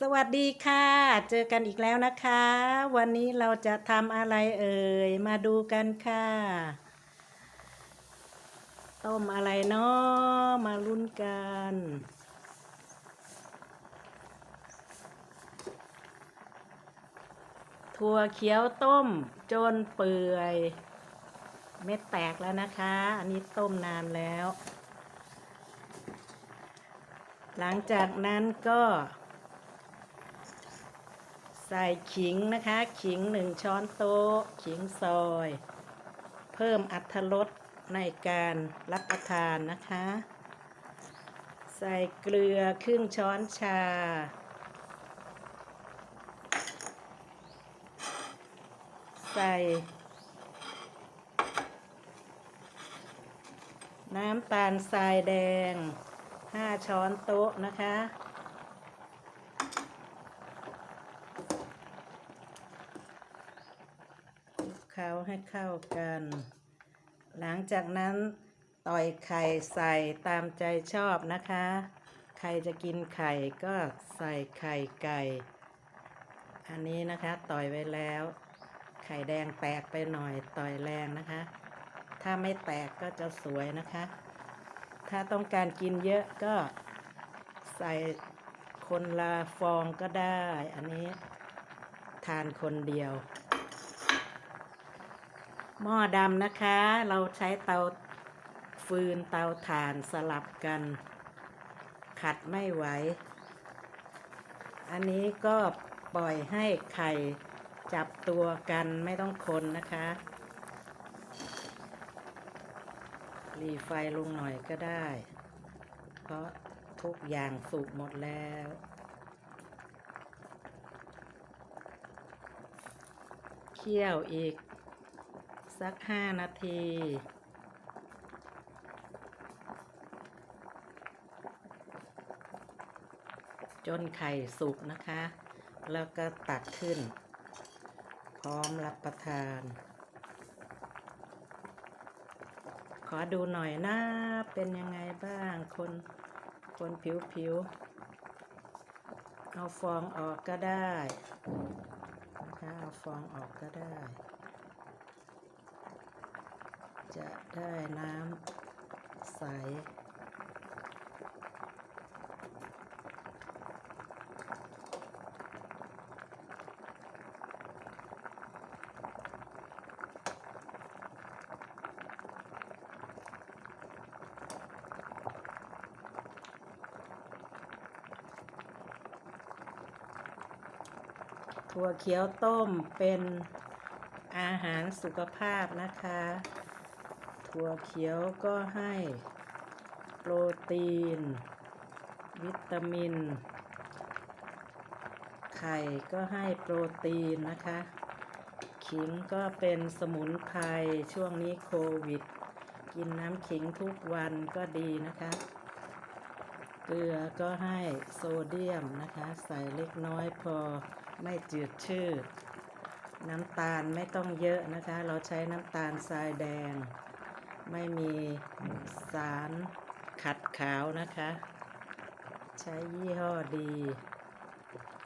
สวัสดีค่ะ เจอกันอีกแล้วนะคะ วันนี้เราจะทำอะไรเอ่ย มาดูกันค่ะ ต้มอะไรเนาะมาลุ้นกัน ถั่วเขียวต้มจนเปื่อย เม็ดแตกแล้วนะคะ อันนี้ต้มนานแล้ว หลังจากนั้นก็ ส่ขิงนะคะ ขิงหนึ่งช้อนโต๊ะ ขิงซอย เพิ่มอัตรสในการรับประทานนะคะ ใส่เกลือครึ่งช้อนชา ใส่ น้ำตาลทรายแดง 5 ช้อนโต๊ะนะคะคลุก เคล้าให้เข้ากัน หลังจากนั้นต่อยไข่ใส่ตามใจชอบนะคะ ใครจะกินไข่ก็ใส่ไข่ไก่ อันนี้นะคะต่อยไว้แล้ว ไข่แดงแตกไปหน่อยต่อยแรงนะคะ ถ้าไม่แตกก็จะสวยนะคะ ถ้าต้องการกินเยอะก็ใส่คนละฟองก็ได้ อันนี้ทานคนเดียว หม้อดำนะคะ เราใช้เตาฟืนเตาถ่านสลับกัน ขัดไม่ไหว อันนี้ก็ปล่อยให้ไข่จับตัวกันไม่ต้องคนนะคะรีไฟลงหน่อยก็ได้ เพราะทุกอย่างสุกหมดแล้วเคี่ยวอีก สักห้านาที จนไข่สุกนะคะ แล้วก็ตักขึ้น พร้อมรับประทาน ขอดูหน่อยนะเป็นยังไงบ้างคนคนผิวผิวๆเอาฟองออกก็ได้นะคะเอาฟองออกก็ได้ จะได้น้ำใส ถั่วเขียวต้มเป็นอาหารสุขภาพนะคะ ถั่วเขียวก็ให้โปรตีน วิตามิน ไข่ก็ให้โปรตีนนะคะ ขิงก็เป็นสมุนไพรช่วงนี้โควิด กินน้ำขิงทุกวันก็ดีนะคะ เกลือก็ให้โซเดียมนะคะ ใส่เล็กน้อยพอไม่จืดชืดน้ำตาลไม่ต้องเยอะนะคะ เราใช้น้ำตาลทรายแดง ไม่มีสารขัดขาวนะคะ ใช้ยี่ห้อดี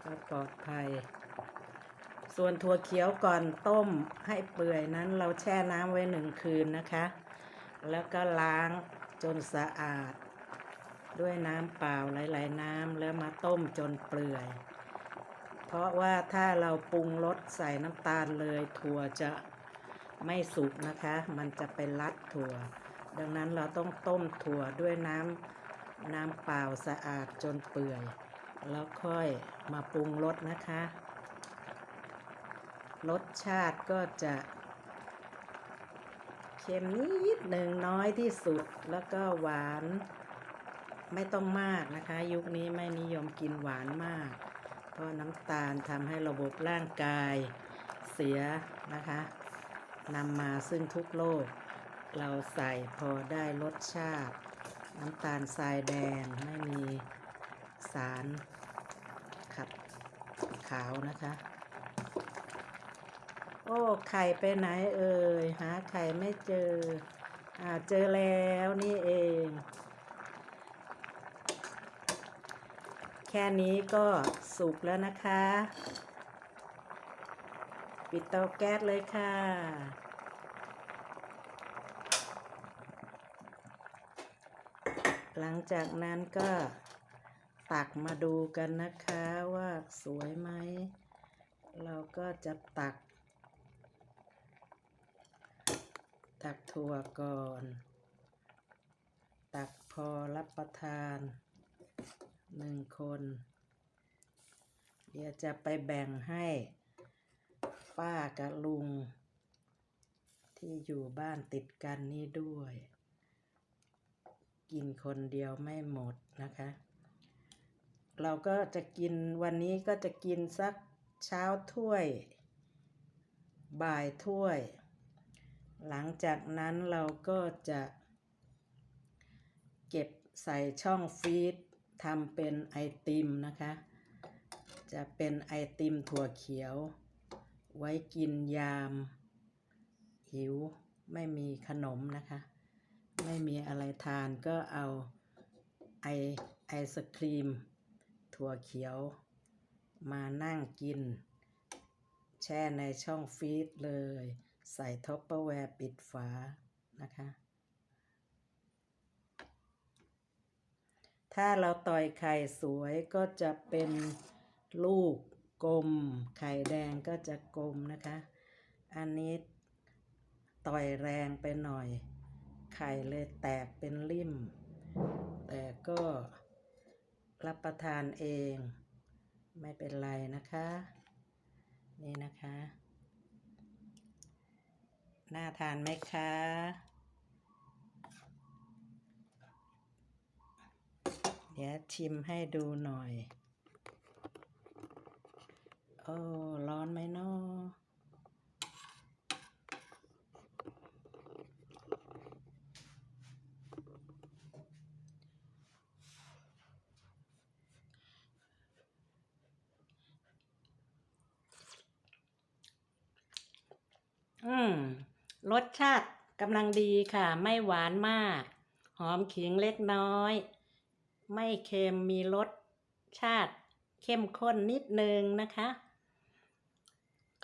ก็ปลอดภัย ส่วนถั่วเขียวก่อนต้มให้เปื่อยนั้นเราแช่น้ำไว้หนึ่งคืนนะคะ แล้วก็ล้างจนสะอาด ด้วยน้ำเปล่าหลาย ๆ น้ำแล้วมาต้มจนเปื่อย เพราะว่าถ้าเราปรุงรสใส่น้ำตาลเลยถั่วจะ ไม่สุกนะคะ มันจะไปรัดถั่ว ดังนั้นเราต้องต้มถั่วด้วยน้ำน้ำเปล่าสะอาดจนเปื่อย แล้วค่อยมาปรุงรสนะคะ รสชาติก็จะเค็มนิดหนึ่งน้อยที่สุดแล้วก็หวานไม่ต้องมากนะคะ ยุคนี้ไม่นิยมกินหวานมาก เพราะน้ำตาลทำให้ระบบร่างกายเสียนะคะ นำมาซึ่งทุกโรคเราใส่พอได้รสชาติ น้ำตาลทรายแดงไม่มีสารขัดขาวนะคะ โอ้ ไข่ไปไหนเอ่ย หาไข่ไม่เจอ อ่า เจอแล้วนี่เอง แค่นี้ก็สุกแล้วนะคะ ปิดเตาแก๊สเลยค่ะ หลังจากนั้นก็ตักมาดูกันนะคะว่าสวยไหม เราก็จะตัก ตักถั่วก่อน ตักพอรับประทานหนึ่งคน เดี๋ยวจะไปแบ่งให้ ป้ากับลุง ที่อยู่บ้านติดกันนี่ด้วย กินคนเดียวไม่หมดนะคะ เราก็จะกินวันนี้ก็จะกินสักเช้าถ้วย บ่ายถ้วย หลังจากนั้นเราก็จะเก็บใส่ช่องฟีดทำเป็นไอติมนะคะ จะเป็นไอติมถั่วเขียว ไว้กินยามหิวไม่มีขนมนะคะ ไม่มีอะไรทานก็เอาไอไอศครีม ถั่วเขียว มานั่งกิน แช่ในช่องฟีดเลย ใส่ท็อปเปอร์แวร์ปิดฝานะคะ ถ้าเราต่อยไข่สวยก็จะเป็นลูก กลม ไข่แดงก็จะกลมนะคะ อันนี้ต่อยแรงไปหน่อย ไข่เลยแตกเป็นริ่ม แต่ก็รับประทานเอง ไม่เป็นไรนะคะ นี่นะคะ น่าทานไหมคะเดี๋ยวชิมให้ดูหน่อย โอ้ ร้อนไหมเนาะอืม รสชาติกำลังดีค่ะ ไม่หวานมาก หอมขิงเล็กน้อย ไม่เค็มมีรสชาติเข้มข้นนิดนึงนะคะ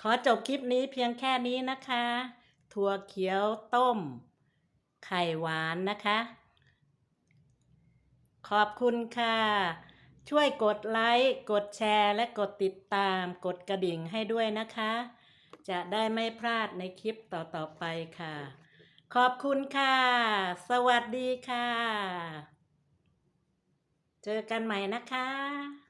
อจบคลิปนี้เพียงแค่นี้นะคะ ถั่วเขียวต้ม ไข่หวานนะคะ ขอบคุณค่ะ ช่วยกดไลค์ กดแชร์ และกดติดตาม กดกระดิ่งให้ด้วยนะคะ จะได้ไม่พลาดในคลิปต่อ ๆ ไปค่ะ ขอบคุณค่ะ สวัสดีค่ะ เจอกันใหม่นะคะ